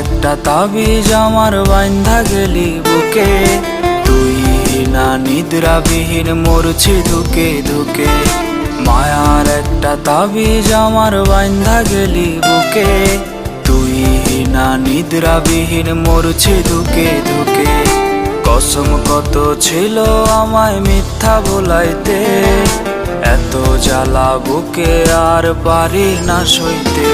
একটা তাবিজ আমার বান্ধা গেলি বুকে। তুই না নিদ্রাবিহীন মরছি ধুকে ধুকে মায়ার একটা তাবিজ আমার বান্ধা গেলি বুকে। তুই না নিদ্রাবিহীন মরছি ধুকে ধুকে কসম কত ছিল আমায় মিথ্যা বলাইতে। এত জ্বালা বুকে আর পারি না সইতে।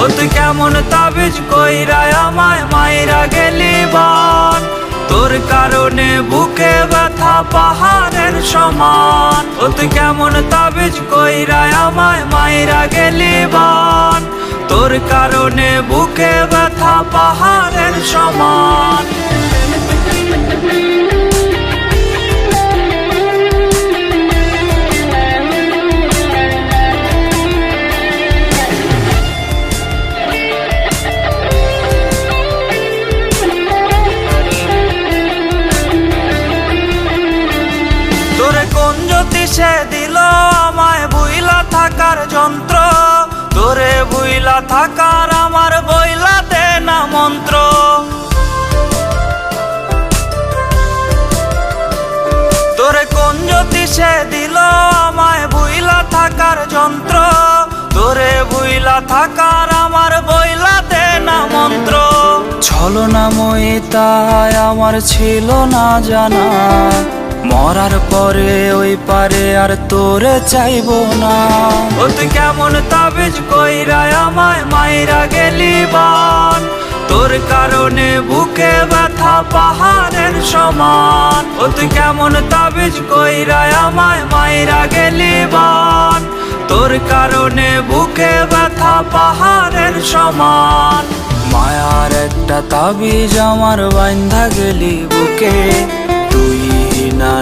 ও তুই কেমন তাবিজ কইরায় আমায় মাইরা গেলি বান? তোর কারণে বুকে ব্যথা পাহাড়ের সমান। ও তুই কেমন তাবিজ কইরায় আমায় মাইরা গেলি বান? তোর কারণে বুকে ব্যথা পাহাড়ের সমান। তোরে কোন জ্যোতিষে দিল আমায় বুইলা থাকার যন্ত্র? তোরে বুইলা থাকার আমার বইলা দে না মন্ত্র? তোরে কোন জ্যোতিষে দিল আমায় বুইলা থাকার যন্ত্র? তোরে বুইলা থাকার আমার বইলা দে না মন্ত্র? ছলনাময়ী তাই আমার ছিল না জানা। মরার পরে ওই পারে আর তোরে চাইব না। ও তুই কেমন তাবিজ কইরা আমায় মাইরা গেলি বান। তোর কারণে বুকে ব্যথা পাহাড়ের সমান। ও তুই কেমন তাবিজ কইরা আমায় মাইরা গেলি বান। তোর কারণে বুকে ব্যথা পাহাড়ের সমান। মায়ার একটা তাবিজ আমার বাইন্ধা গেলি বুকে।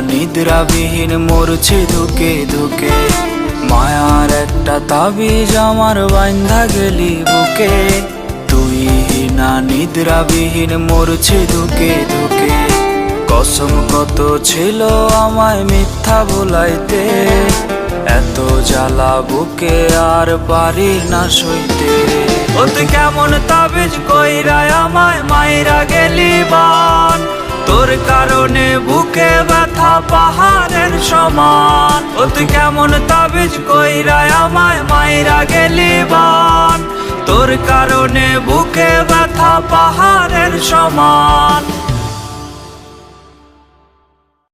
নিদ্রাবিহীন মরছি ধুকে ধুকে। মায়ার একটা তাবিজ আমার বাইন্ধা গেলি বুকে। তুই না নিদ্রাবিহীন মরছি ধুকে ধুকে। কসম কত ছিল আমায় মিথ্যা বলাইতে। এত জ্বালা বুকে আর পারি না সইতে। ও তুই কেমন তাবিজ কইরায় আমায় মাইরা গেলি বান। কারণে বুকে ব্যথা, পাহাড়ের সমান। তুই কেমন তাবিজ কইরা আমায় মাইরা গেলি বান। তোর কারণে বুকে ব্যথা, পাহাড়ের সমান।